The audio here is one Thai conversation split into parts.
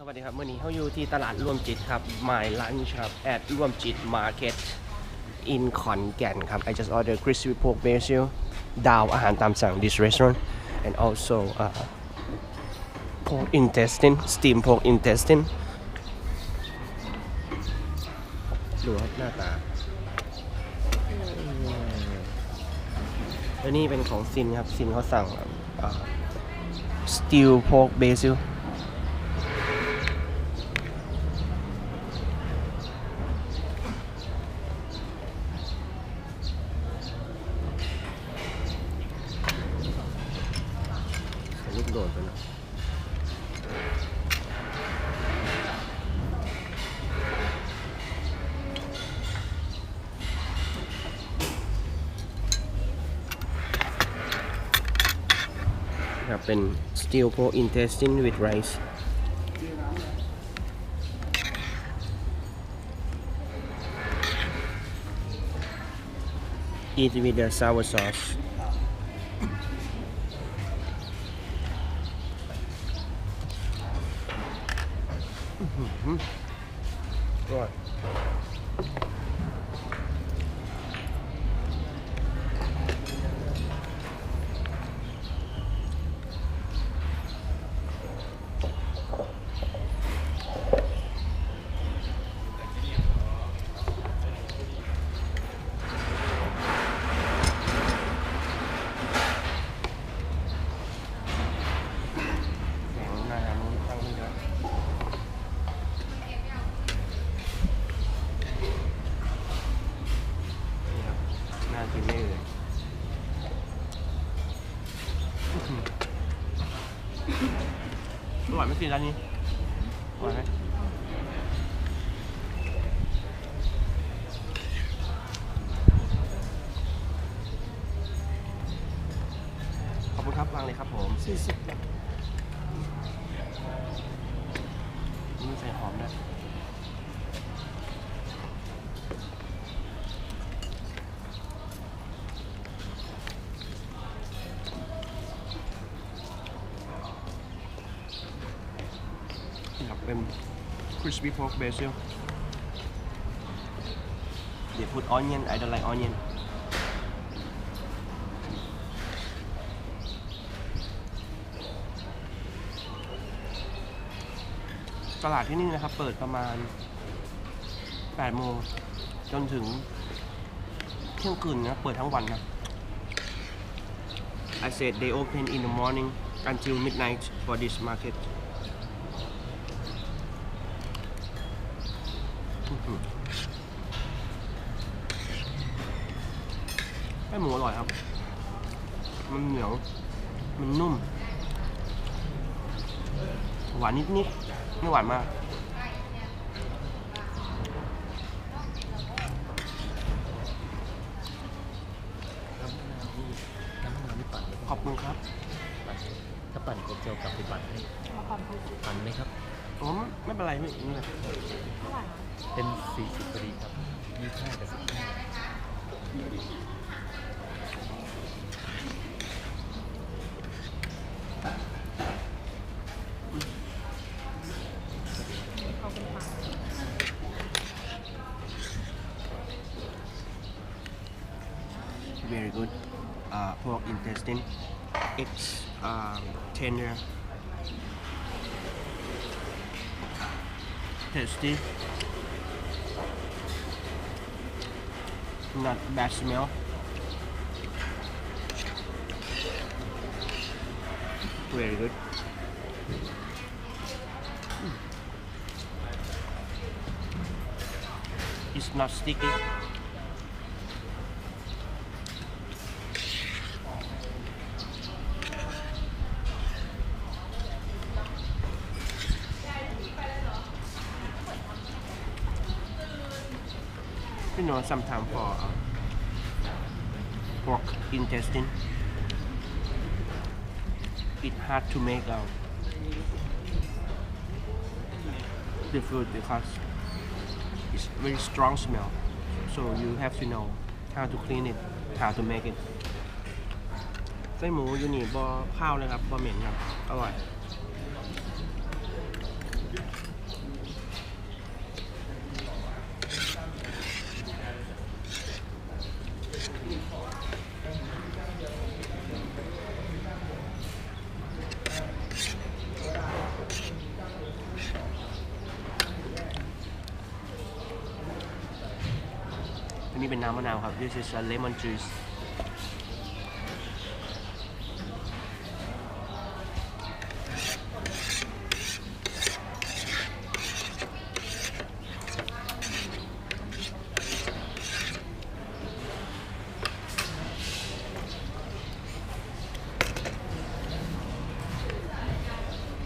สวัสดีครับเมื่อนี้เขาอยู่ที่ตลาดร่วมจิตครับ My Lunch ครับ at ร่วมจิต Market in ขอนแก่นครับ I just ordered crispy pork basil ดาวอาหารตามสั่ง this restaurant and also uh, pork intestine steam pork intestine ดูครับหน้าตาแล้วนี่เป็นของซินครับ ซินเขาสั่งเอ่อ stew pork basil ใส่ลูกโดดไปนะ ครับ เป็น steel pork intestine with rice eat with the sour sauce อร่อยแข็งหน้านู้นตั้งนี่นะ นี่ครับน่ากินไม่เลยอร่อยไหม สิร้านนี้อร่อยไหมขอบคุณครับวางเลยครับผม40บาทนี่ใส่หอมนะ นี่ครับเป็น crispy pork basil they put onion I don't like onion ตลาดที่นี่นะครับ เปิดประมาณ 8 โมง จนถึงเที่ยงคืนนะ เปิดทั้งวันนะ I said they open in the morning until midnight for this market แป้งหมูอร่อยครับ มันเหนียว มันนุ่ม หวานนิดๆ ไม่หวานมาก น้ำมะนาวนี่ปั่นขอบคุณครับ ปั่นถ้าปั่นจะเจียวกลับไปปั่นให้ปั่นไหมครับ ผมไม่เป็นไรไม่ไม่เป็นไร เป็นสี่สิบพอดีครับยี่ห้ากับสิบห้า very good uh, pork intestine it's um, tender tasty not bad smell very good. It's not sticky know sometimes for uh, pork intestine it hard to make out the food because it's very strong smell so you have to know how to clean it how to make it ไส้หมูอยู่นี่บอข้าวเลยครับบอเหม็นครับ อร่อย นี้เป็นน้ำมะนาวครับ this is a lemon juice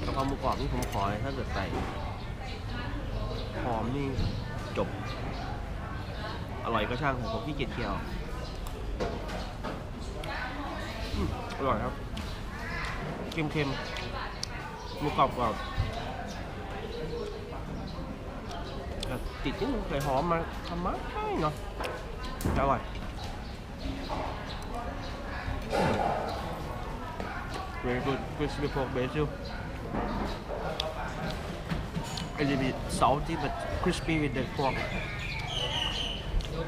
กะเพราหมูกรอบนี่ผมขอถ้าเกิดใส่หอมนี่จบ อร่อยก็ช่างผมผมขี้เกียจเคี่ยวอร่อยครับ เค็มๆหมูกรอบกรอบติดนิดนึงใส่หอมมาทำมาให้เนาะอร่อย Very good crispy pork basil a little bit salty but crispy with the pork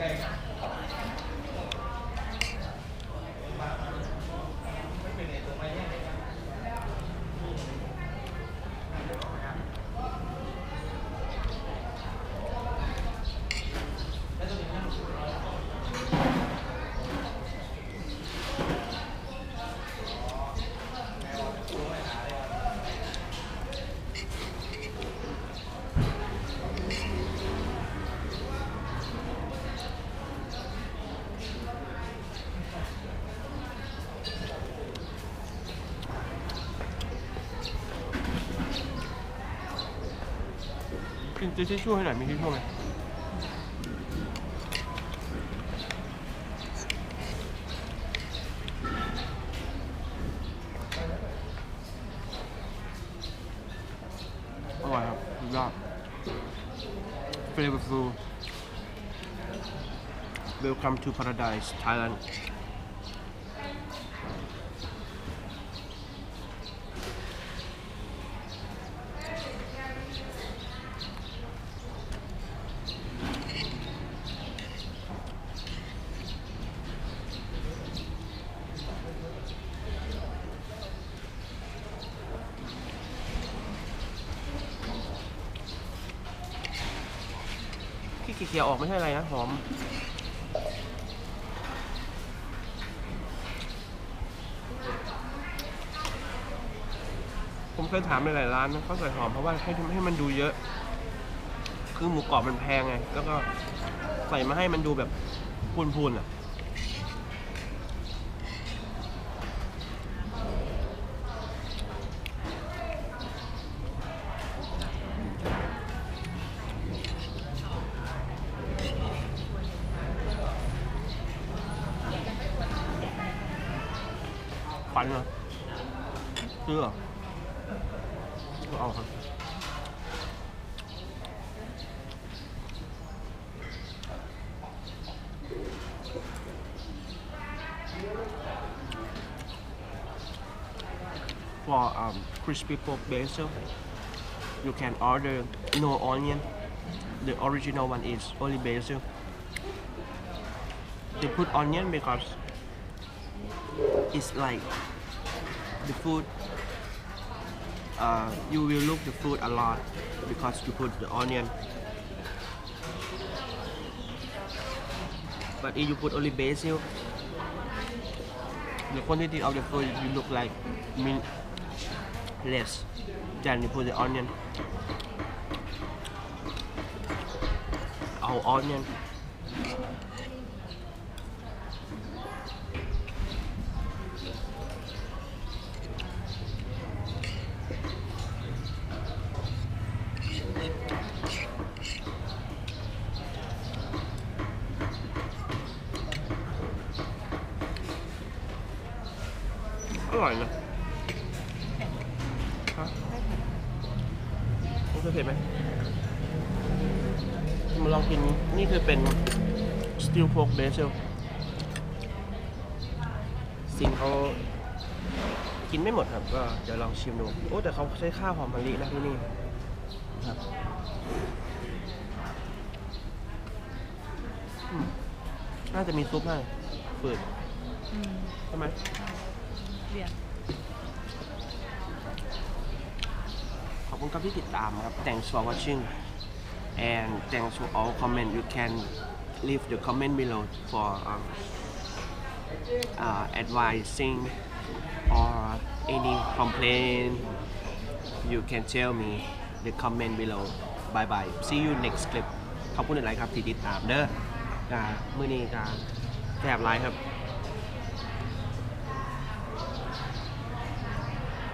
กิ จะทิชชู่ให้หน่อยมีทิชชู่ไหมอร่อยครับสุดยอด flavorful welcome to paradise Thailand เขียวออกไม่ใช่อะไรนะหอมผมเคยถามในหลายร้านนะเขาใส่หอมเพราะว่าให้ให้มันดูเยอะ คือหมูกรอบมันแพงไง แล้วก็ใส่มาให้มันดูแบบพูนๆอะ ฟันเหรอซื้อเหรอก็เอาครับ For um, crispy pork basil, you can order no onion. The original one is only basil. They put onion because it's like the food uh, you will look the food a lot because you put the onion. But if you put only basil the quantity of the food will look like min- less than you put the onion. Our onion ร่อยนะฮะคุณเคยเผ็ดไหมมาลองกิน นี่คือเป็น steel pork basil สิ่งเขากินไม่หมดครับ ก็เดี๋ยวลองชิมดู โอ้แต่เขาใช้ข้าวหอมมะลินะที่นี่ครับน่าจะมีซุปให้ฝืดใช่ไหม เรียนขอบคุณครับที่ติดตามครับ thanks for watching and thanks for all comment you can leave the comment below for um, uh, advising or any complaint you can tell me the comment below bye bye see you next clip ขอบคุณหลายครับที่ติดตามเด้อมือนี้กาแสบไลายครับ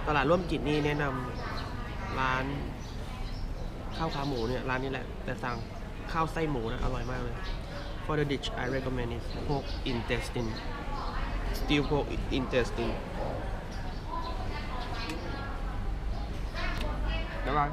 ต ลาดร่วมจิตนี่แนะนำร้านข้าวขาหมูเนี่ยร้านนี้แหละ แต่สั่งข้าวไส้หมูนะ อร่อยมากเลย For the dish I recommend is pork intestine steel pork intestine บ๊ายบาย